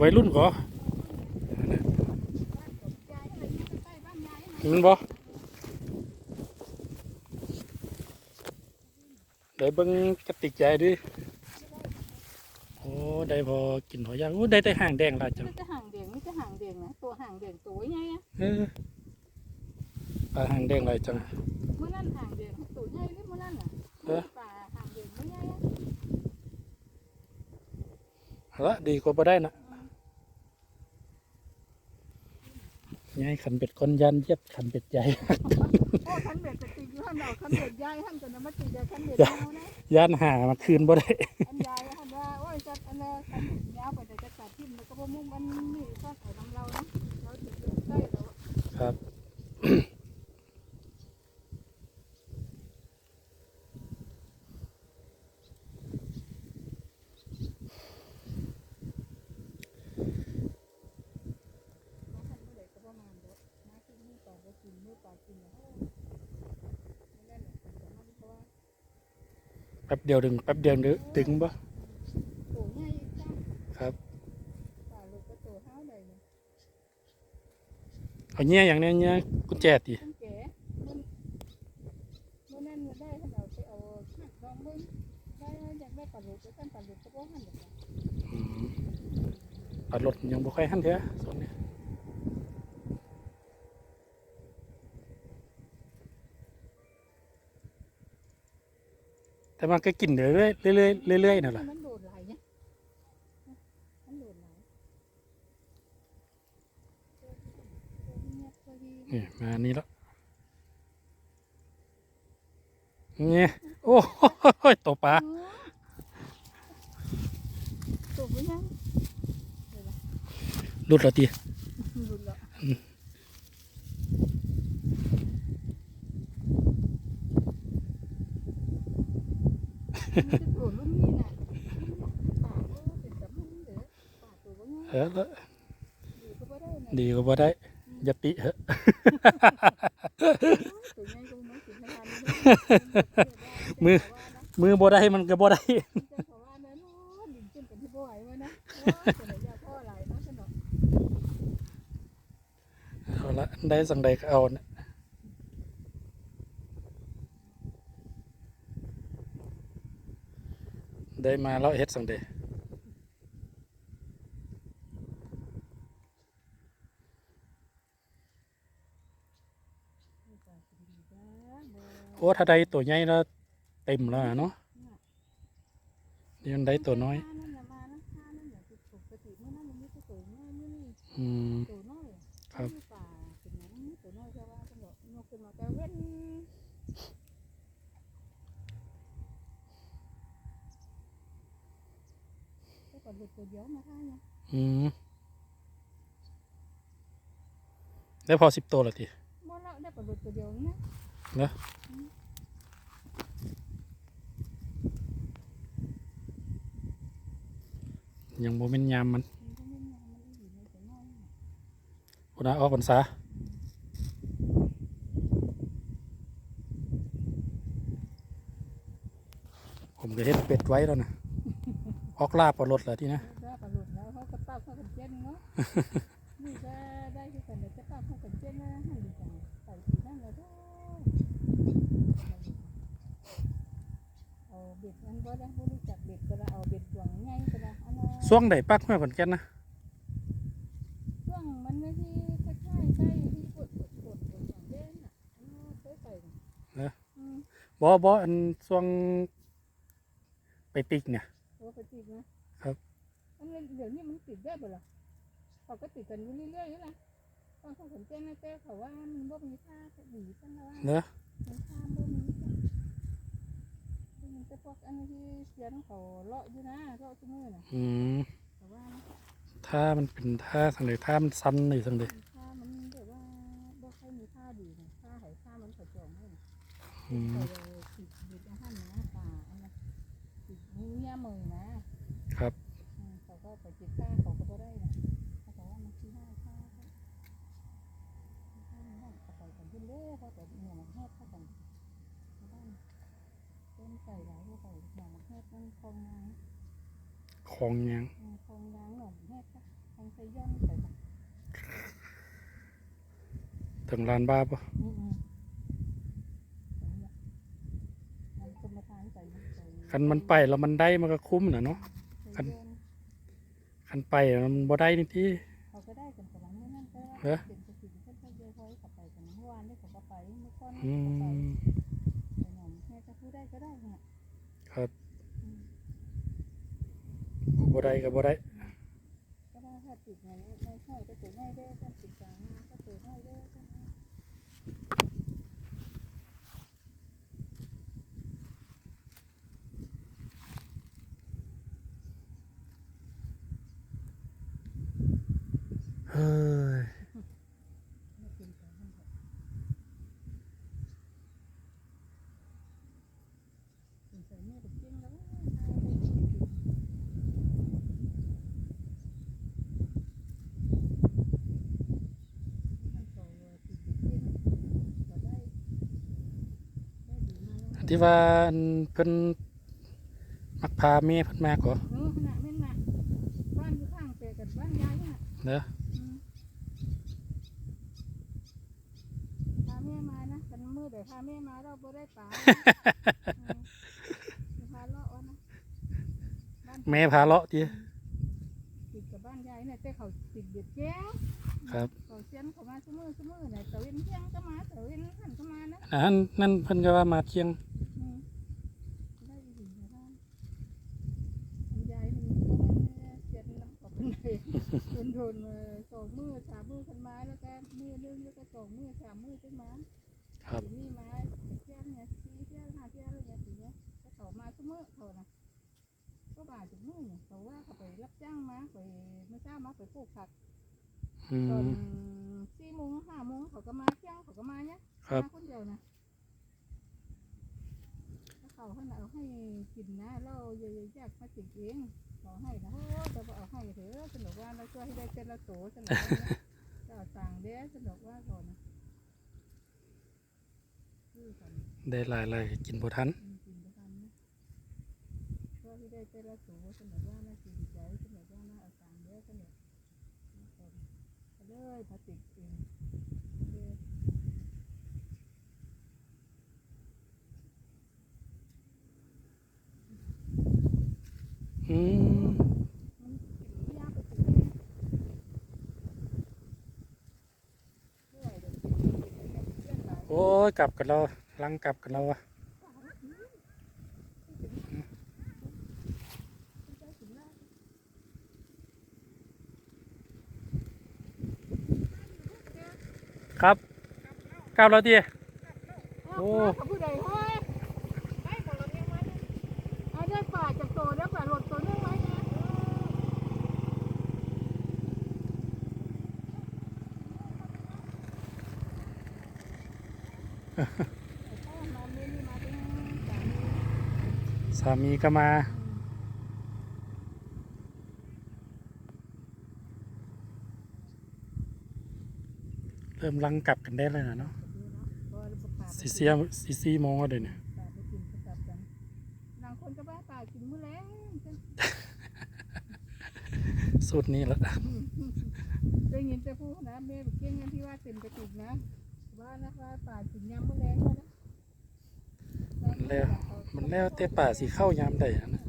วัยรุ่นก็มันบ่ได้เบิ่งกระติกใจดิโอ้ได้พอกินหอยย่างโอ้ได้แต่ห่างแดงละจังไม่จะห่างเด่งไม่จะห่างเด่งนะตัวห่างเด่งตัวใหญ่อะเออปลาห่างแดงไรจังเมื่อนั่นห่างเด่งตัวใหญ่หรือเมื่อนั่นอะเออป่าห่างเด่งไม่ใหญ่อะเอาละดีกว่าบ่ได้นะ ยายขันเป็ดคนยันเย็บขันเป็ดใหญ่ โอ้ขันเบ็ดจะตีอยู่หันเอาขันเบ็ดใหญ่หันจะนำมาตีใหญ่ขันเบ็ดจ้ะยาวนะย่านหามาคืนบ่ได้ อันใหญ่หันว่าโอ้ยจัดอันละขันเบ็ดยาวไปแต่จะตัดทิ่มแล้วก็บ่มุ่งมันนี่ก็ใส่น้ำเรานะเราจะเดินได้แล้ว ครับ มาขันเมื่อไหร่ก็ประมาณเด้อมาที่นี่ป่าก็กินเมื่อป่ากินแล้วไม่ได้หรอกแต่มันเพราะว่า แป๊บเดียวดึงแป๊บเดียวดึงดึงบ่ตัวใหญ่จังครับป่าลูกก็ตัวห้าวเลยเนี่ยเอาเงี้ยอย่างเนี้ยเงี้ยกุญแจติต้องแก่มันมันนั่นได้ถ้าเราไปเอาหักลองเบิ้งได้อยากได้ปลาลูกก็ตั้งปลาลูกก็บ่หันเด็ก ปัดรถยังบ่ค่อยหันเถอะส่วนนี้ แต่มันก็กินเรื่อยๆเรื่อยๆเรื่อยๆนั่นแหละมันโดดไหลเนี่ยมันโดดไหลนี่มานี่แล้วเนี่ยโอ้ยตัวปลาตัวไม่ยังหลุดแล้วตี หลุดละตัวรุ่นนี้น่ะป่าก็ เป็นสำคัญเด้อป่าตัวก็ง่ายเออแล้วดีก็บ่ได้นะดีก็บ่ได้อย่าติเหอะมือมือบ่ได้มันก็บ่ได้เจ้าเขาว่านั้นโอ้ดินขึ้นเอาละได้สังใดก็เอานะ ได้มาแล้วเฮ็ดสังใดโอ้ถ้าได้ตัวใหญ่แล้วเต็มแล้วอะเนาะนี่มันได้ตัวน้อยนั่นน่ะมานะข้านั่นน่ะคือปกติเมื่อนั้นมันไม่ใช่ตัวน้อยมื้อนี้ อืม ตัวน้อย ครับ ที่ป่าเป็นหยังตัวน้อยแค่ว่าตำรวจยกขึ้นมาแต่เว้นก็กดหลุดตัวเดียวมาท่าเนี่ย อืมได้พอสิบตัวแล้วทีบ่ละได้กดหลุดตัวเดียวนี่นะเนอะยังโมเมนยามมันมันก็ไม่นานมันอยู่ในตัวน้อยน่ะคุณอาออกพรรษาผมก็เฮ็ดเป็ดไว้แล้วนะ ออกลาบปลรถแล้วที่นะได้กดหลุดแล้วเขาก็ป้าเข้ากันเจ็ดเนาะนี่ก็ได้ที่กันเดี๋ยวจะป้าเข้ากันเจ็ดนะให้ดีจังใส่สีนั่นเลยเด้อเอาเบ็ดอันก็ได้บ่รู้จักเบ็ดก็ได้เอาเบ็ดดวงง่ายก็ได้อันนั้นช่วงใดปักเมื่อก่อนแกันนะช่วงมันไม่ที่คล้ายๆใกล้ที่ปวดปวดปวดปวดอย่างเด่นอะอันนั้นเคยไปน่ะอืมบอบออันช่วงไปปิกเนี่ยปกตินะครับ อันนี้เดี๋ยวนี้มันติดได้บ่ล่ะเขาก็ติดกันอยู่เรื่อยๆนี่แหละบางคนสนใจนะแต่เขาว่ามันบ่มีค่าก็ดีจังแล้วว่าเนอะมันค่าบ่มีจ้ะมันจะพวกอันนี้ที่เสียนเขาเลาะอยู่นะเลาะชั่วมือน่ะอืมเขาว่านะถ้ามันเป็นท่าสังเดท่ามันสั้นเลยสังเดค่ามันแบบว่าบ่ค่อยมีค่าดีนะค่าให้ค่ามันเขาจองให้น่ะอืมเขาเลยติดอยู่ในห้างนะป่าอันนั้นติดนิ้วย่ามือนะครับอืม เขาก็ไปจิตค่าเขาก็บ่ได้นะเขาบอกว่ามันที่ห้าค่าเขาเขาไปกันขึ้นเด้อเขาแต่หัวมันแหบเข้ากันบ้านต้นไก่หลายเขาไปหัวมันแหบนั่นคลองยางของยังอืมคลองยางหนองแหบค่ะคลทางไซย่อนใส่ไปถึงลานบ้าปะอืมอืมเอาเนี่ยมันกรรมฐานใส่ใส่คันมันไปแล้วมันได้มันก็คุ้มนะเนาะ คันโยน คันไปมันบ่ได้นี่ที่เขาก็ได้กันแต่ละเมื่อนั้นก็เหรอเป็นสถิติเพิ่นก็เยอะค่อยขับไปกันเมื่อวานนี่เขาก็ไปเมื่อก่อนอืเขาก็ไปมไปหน่อมแม่ก็พูดได้ก็ได้เนี่ยครับอืมบ่ได้ก็บ่ได้ก็ได้ถ้าติดไงไม่ใช่ก็ติดง่ายได้ถ้าติดกลางก็ติดง่ายได้ก็ได้ เฮ้ย ไม่ติดกลางมันเถอะสงสัยแม่ไปจิ้มแล้วนะได้ติดมันโตติดติดจิ้มก็ได้ได้ดีมากเลย อัน ที่ว่าอันเพิ่นมักพาเมียเพิ่นมาก่อเออขนาดนั้นน่ะบ้านอยู่ข้างเปรกับบ้านยายน่ะเด้อ อืมพาแม่มานะกันมือเดี๋ยว พาแม่มาเราบ่ได้ปลาอืมจะพาเลาะเอานะบ้านแม่พาเลาะติติดกับบ้านยายเนี่ยแต่เขาติดเบ็ดแก้วครับเขาเชียนเขามาซุมือซุมือเนี่ยตะเวนเที่ยงก็มาตะเวนหันก็มานะอันนั่นเพิ่นก็ว่ามาเที่ยงอืมได้ดีนะบ้านยายมันก็ไม่เชียนน้ำกับคนใดโดนโดนมาสองมือสามมือคนไม้แล้วก็มือนึงแล้วก็สองมือสามมือขึ้นมา ครับทีนี่ไม้เที่ยงเนี่ยสี่เที่ยงห้าเที่ยงอะไรอย่างเงี้ยทีเนี้ยก็เขามาซุมือเขานะก็บ่ายถึงมือเนี่ยเขาว่าเขาไปรับจ้างมาไปไม่ทราบมาไปปลูกผักอืตอนมสี่โมงห้าโมงเขาก็มาเที่ยงเขาก็มาเนี่ยครับมาคนเดียวนะถ้าเขาให้เอาให้กินนะเราอยากมาจิกเองเราให้นะโอ้แต่ว่าเอาให้เถอะสนุกว่าเราช่วยให้ได้เจละโตสนุกว่านะก็เอาต่างเด้อสนุกว่าก่อนนะ คือกันได้หลายกินบ่ทันกินด้วยกันนะช่วยให้ได้เจละโตสนุกว่านะกินใจสนุกว่านะเอาต่างเด้อสนุกว่าก่อนเลยพลาสติกเองอืม มันกินยากไปถึงเนี่ยเมื่อไหร่เดี๋ยวกินกินกินกินเพื่อนหลาย โอ้ย กลับกันแล้วลังกลับกันแล้ววะครับกลับแล้วติโอ้ กับผู้ใดเฮ้ยได้ของเราเนี่ยมันเอาได้ป่าจากโตได้ป่าหลดตัวนึงไว้นะเอามาเมนี่มาเป็น สามีสามีก็มา เริ่มลังกลับกันได้เลยนะเนาะดูเนาะพอประกาศสี่เสียสี่สี่โมงก็เดี๋ยวนี้ป่าไปกินประกาศกันนางคนก็บ้าป่ากินมื้อแลงจังสุดนี้ละได้ยินแต่พูดนะแม่บอกเกี้ยงกันที่ว่าเต็มกระติกนะ ว่านะคะป่ากินยำมื้อแลงเลยนะ มันแล้ว มันแล้วแต่ป่าสีเข้ายามใดอะนะ